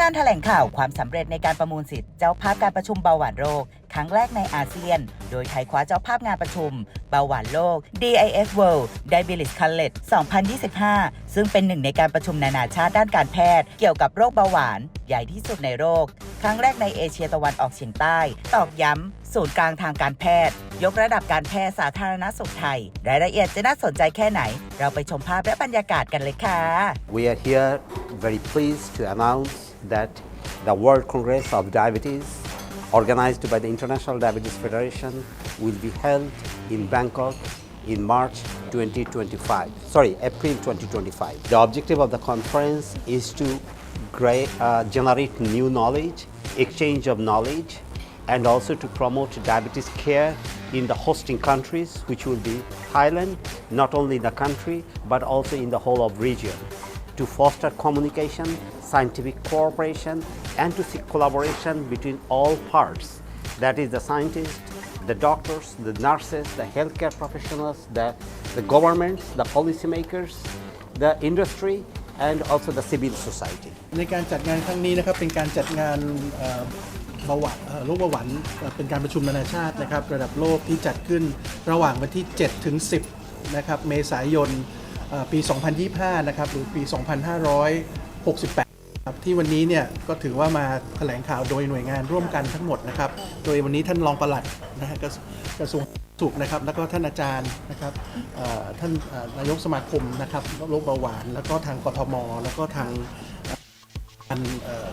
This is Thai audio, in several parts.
การแถลงข่าวความสำเร็จในการประมูลสิทธิ์เจ้าภาพการประชุมเบาหวานโรคครั้งแรกในอาเซียน โดยไทยคว้าเจ้าภาพงานประชุมเบาหวานโลก DIF World Diabetes College 2025 ซึ่งเป็นหนึ่งในการประชุมนานาชาติด้านการแพทย์ เกี่ยวกับโรคเบาหวาน ใหญ่ที่สุดในโลกครั้งแรกในเอเชียตะวันออกเฉียงใต้ ตอกย้ำศูนย์กลางทางการแพทย์ ยกระดับการแพทย์สาธารณสุขไทย รายละเอียดจะน่าสนใจแค่ไหน เราไปชมภาพและบรรยากาศกันเลยค่ะ We are here very pleased to announce that the World Congress of Diabetes, organized by the International Diabetes Federation, will be held in Bangkok in March 2025. Sorry, April 2025. The objective of the conference is to uh, generate new knowledge, exchange of knowledge, and also to promote diabetes care in the hosting countries, which will be Thailand, not only in the country, but also in the whole of region to foster communication, scientific cooperation, and to seek collaboration between all parts. That is the scientists, the doctors, the nurses, the healthcare professionals, the, the governments, the policymakers, the industry, and also the civil society. ในการจัดงานครั้งนี้นะครับเป็นการจัดงานเอ่อเบาหวานเอ่อโรคเบาหวานเอ่อเป็นการประชุมนานาชาตินะครับระดับโลกที่จัดขึ้นระหว่างวันที่ 7 ถึง 10 นะครับเมษายนเอ่อ ปี 2025 นะครับหรือปี 2568ครับที่วันนี้เนี่ยก็ถือว่ามาแถลงข่าวโดยหน่วยงานร่วมกันทั้งหมดนะครับ โดยวันนี้ท่านรองปลัดนะฮะกระกระทรวงสุขนะครับ แล้วก็ท่านอาจารย์นะครับเอ่อท่านเอ่อนายกสมาคมนะครับโรคเบาหวาน แล้วก็ทางกทม แล้วก็ทาง อันเอ่อ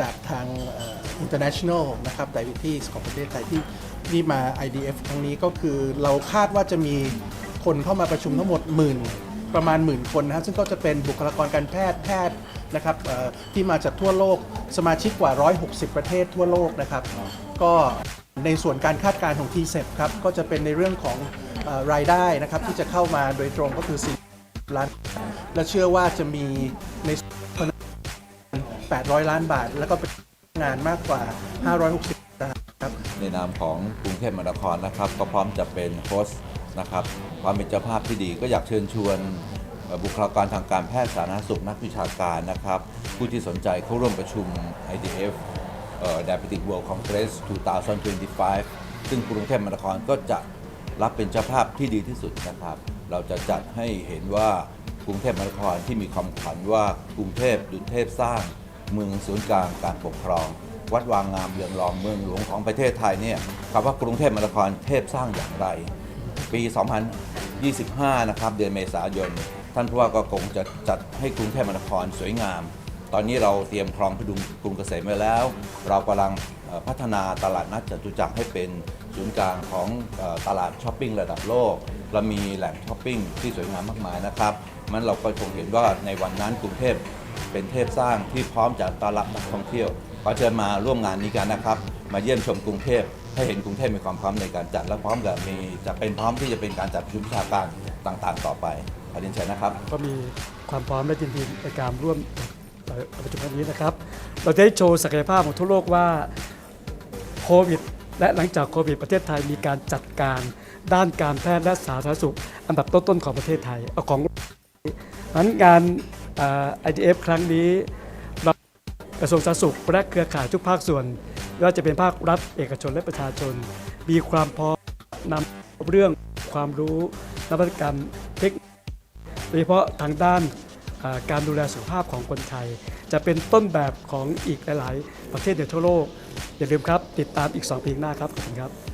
จากทางเอ่อ international นะครับ diabetes ของประเทศไทยที่ที่มา IDF ครั้งนี้ก็คือเราคาดว่าจะมีคนเข้ามาประชุมทั้งหมดหมื่น ประมาณหมื่นคนนะฮะซึ่งก็จะเป็นบุคลากรการแพทย์แพทย์นะครับเอ่อที่มาจากทั่วโลกสมาชิกกว่า 160 ประเทศทั่วโลกนะครับ ก็ในส่วนการคาดการณ์ของ t c e p ครับก็จะเป็นในเรื่องของเออรายได้นะครับที่จะเข้ามาโดยตรงก็คือ 4 ล้าน และเชื่อว่าจะมีใน800 ล้านบาท แล้วก็เป็นงานมากกว่า 560นครับ ในนามของกรุงเทพมหานครนะครับ ก็พร้อมจะเป็นโฮสต์ นะครับความเป็นเจ้าภาพที่ดีก็อยากเชิญชวนบุคลากรทางการแพทย์สาธารณสุขนักวิชาการนะครับ ผู้ที่สนใจเข้าร่วมประชุม IDF Diabetic World Congress 2025 ซึ่งกรุงเทพมหานครก็จะรับเป็นเจ้าภาพที่ดีที่สุดนะครับ เราจะจัดให้เห็นว่ากรุงเทพมหานครที่มีความขวัญว่ากรุงเทพดุจเทพสร้าง เมืองศูนย์กลางการปกครอง วัดวางงามเรืองรองเมืองหลวงของประเทศไทยเนี่ยคำว่ากรุงเทพมหานครเทพสร้างอย่างไร ปี 2025 นะครับเดือนเมษายน ท่านผู้ว่าก็คงจะจัดให้กรุงเทพมหานครสวยงาม ตอนนี้เราเตรียมคลองพดุงกรุงเกษมไว้แล้ว เรากำลังพัฒนาตลาดนัดจตุจักรให้เป็นศูนย์กลางของตลาดช้อปปิ้งระดับโลก เรามีแหล่งช้อปปิ้งที่สวยงามมากมายนะครับมันเราก็คงเห็นว่าในวันนั้นกรุงเทพเป็นเทพสร้างที่พร้อมจะต้อนรับนักท่องเที่ยวขอเชิญมาร่วมงานนี้กันนะครับ มาเยี่ยมชมกรุงเทพ ให้เห็นกรุงเทพมีความพร้อมในการจัดและพร้อมกับมีจะเป็นพร้อมที่จะเป็นการจัดประชุมวิชาการต่างๆ ต่อไปขอเรียนเชิญนะครับ ก็มีความพร้อมและยินดีในการร่วมประชุมครั้งนี้นะครับ เราจะได้โชว์ศักยภาพของทั่วโลกว่าโควิดและหลังจากโควิดประเทศไทยมีการจัดการด้านการแพทย์และสาธารณสุข อันดับต้นๆของประเทศไทยเอาของนั้นงานเอ่อ IDF ครั้งนี้กระทรวงสาธารณสุขและเครือข่ายทุกภาคส่วน ไม่ว่าจะเป็นภาครัฐเอกชนและประชาชน มีความพร้อมนำเรื่องความรู้นวัตกรรมเทคโดยเฉพาะทางด้านการดูแลสุขภาพของคนไทย จะเป็นต้นแบบของอีกหลาย ๆ ประเทศในทั่วโลก อย่าลืมครับ ติดตามอีก2ปีข้างหน้าครับขอบคุณครับ